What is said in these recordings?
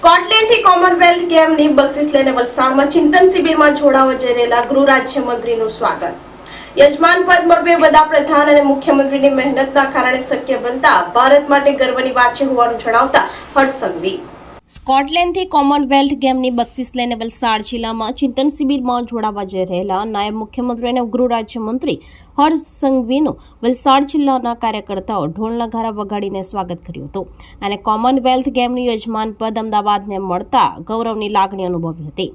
સ્કોટલેન્ડથી Commonwealth ગેમની બક્ષિસ લઈને વલસાડમાં ચિંતન શિબિરમાં જોડાવા જઈ રહેલા ગૃહ રાજ્યમંત્રીનું સ્વાગત. યજમાન પદ મળવે વડાપ્રધાન અને મુખ્યમંત્રીની મહેનતના કારણે શક્ય બનતા ભારત માટે ગર્વની વાત છે હોવાનું જણાવતા હર્ષ સંઘવી. સ્કોટલેન્ડથી કોમનવેલ્થ ગેમની બક્ષિસ લઈને વલસાડ જિલ્લામાં ચિંતન શિબિરમાં જોડાવા જઈ રહેલા નાયબ મુખ્યમંત્રી અને ગૃહ રાજ્યમંત્રી હર્ષ સંઘવીનું વલસાડ જિલ્લાના કાર્યકર્તાઓ ઢોલ નગારા વગાડીને સ્વાગત કર્યું હતું અને કોમનવેલ્થ ગેમનું યજમાન પદ અમદાવાદને મળતા ગૌરવની લાગણી અનુભવી હતી.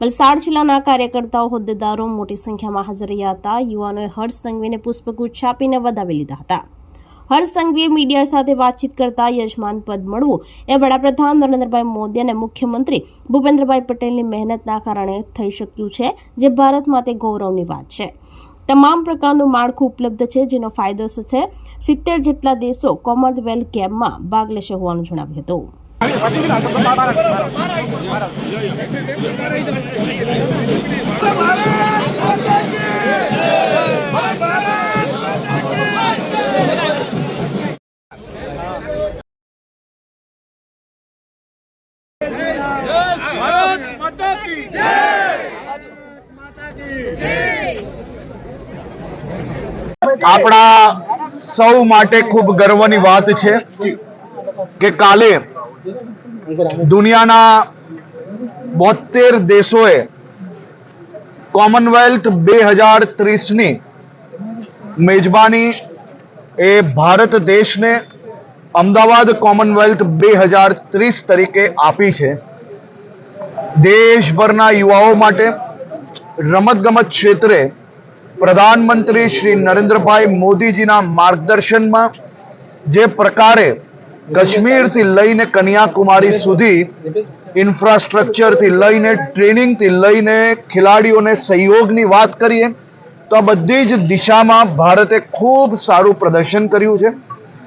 વલસાડ જિલ્લાના કાર્યકર્તાઓ, હોદ્દેદારો મોટી સંખ્યામાં હાજર રહ્યા હતા. યુવાનોએ હર્ષ સંઘવીને પુષ્પગુચ્છ આપીને વધાવી લીધા હતા. હર્ષ સંઘવીએ મીડિયા સાથે વાતચીત કરતા યજમાન પદ મળવું એ વડાપ્રધાન નરેન્દ્રભાઈ મોદી અને મુખ્યમંત્રી ભૂપેન્દ્રભાઈ પટેલની મહેનતના કારણે થઈ શક્યું છે જે ભારત માટે ગૌરવની વાત છે તમામ પ્રકારનું માળખું ઉપલબ્ધ છે જેનો ફાયદો છે સિત્તેર જેટલા દેશો કોમનવેલ્થ ગેમમાં ભાગ લેશે હોવાનું જણાવ્યું હતું કી જય આપણા સૌ માટે ખૂબ ગર્વની વાત છે કે કાલે દુનિયાના બોતેર દેશોએ કોમનવેલ્થ બે હજાર ત્રીસની મેજબાની એ ભારત દેશને અમદાવાદ કોમનવેલ્થ બે હજાર ત્રીસ તરીકે આપી છે. દેશભરના યુવાઓ માટે રમતગમત ક્ષેત્રે પ્રધાનમંત્રી શ્રી નરેન્દ્રભાઈ મોદીજીના માર્ગદર્શનમાં જે પ્રકારે કાશ્મીરથી લઈને કન્યાકુમારી સુધી ઇન્ફ્રાસ્ટ્રક્ચરથી લઈને ટ્રેનિંગથી લઈને ખેલાડીઓને સહયોગની વાત કરીએ, તો આ બધી જ દિશામાં ભારતે ખૂબ સારું પ્રદર્શન કર્યું છે.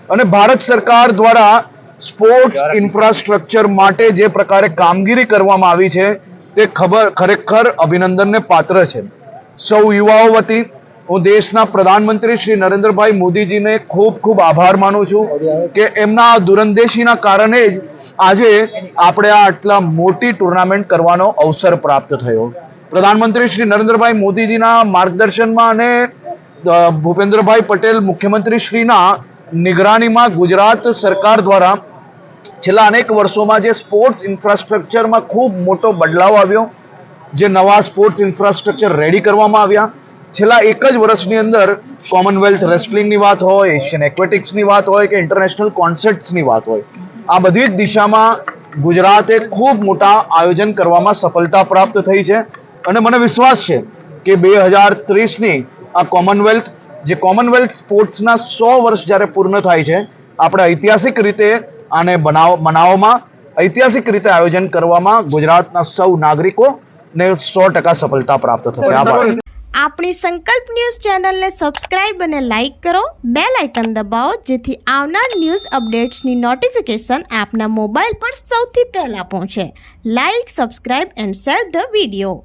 અને ભારત સરકાર દ્વારા સ્પોર્ટ્સ ઇન્ફ્રાસ્ટ્રક્ચર માટે જે પ્રકારે કામગીરી કરવામાં આવી છે તે ખબર ખરેખર અભિનંદનને પાત્ર છે. સૌ યુવાઓ વતી હું દેશના પ્રધાનમંત્રી શ્રી નરેન્દ્રભાઈ મોદીજીને ખૂબ ખૂબ આભાર માનું છું કે એમના દુરંદેશીના કારણે જ આજે આપણે આ આટલા મોટી ટુર્નામેન્ટ કરવાનો અવસર પ્રાપ્ત થયો. પ્રધાનમંત્રી શ્રી નરેન્દ્રભાઈ મોદીજીના માર્ગદર્શનમાં અને ભૂપેન્દ્રભાઈ પટેલ મુખ્યમંત્રી શ્રીના નિગરાનીમાં ગુજરાત સરકાર દ્વારા છેલ્લા અનેક વર્ષોમાં જે સ્પોર્ટ્સ ઇન્ફ્રાસ્ટ્રક્ચરમાં ખૂબ મોટો બદલાવ આવ્યો, જે નવા સ્પોર્ટ્સ ઇન્ફ્રાસ્ટ્રક્ચર રેડી કરવામાં આવ્યા. છેલ્લા એક જ વર્ષની અંદર કોમનવેલ્થ રેસલિંગની વાત હોય એશિયન એક્વેટિક્સની વાત હોય કે ઇન્ટરનેશનલ કોન્સર્ટ્સની વાત હોય, આ બધી જ દિશામાં ગુજરાતે ખૂબ મોટા આયોજન કરવામાં સફળતા પ્રાપ્ત થઈ છે. અને મને વિશ્વાસ છે કે બે હજાર ત્રીસની આ કોમનવેલ્થ જે કોમનવેલ્થ સ્પોર્ટ્સના સો વર્ષ જ્યારે પૂર્ણ થાય છે, આપણે ઐતિહાસિક રીતે આને બનાવ મનાવવામાં ઐતિહાસિક રીતે આયોજન કરવામાં ગુજરાતના સૌ નાગરિકો ને સો ટકા સફળતા પ્રાપ્ત થશે. આભાર. આપણી સંકલ્પ ન્યૂઝ ચેનલને સબસ્ક્રાઇબ અને લાઇક કરો. બે લાઇકન દબાવો, જેથી આવનાર ન્યૂઝ અપડેટ્સની નોટિફિકેશન આપના મોબાઈલ પર સૌથી પહેલા પહોંચે. Like, subscribe and share the video.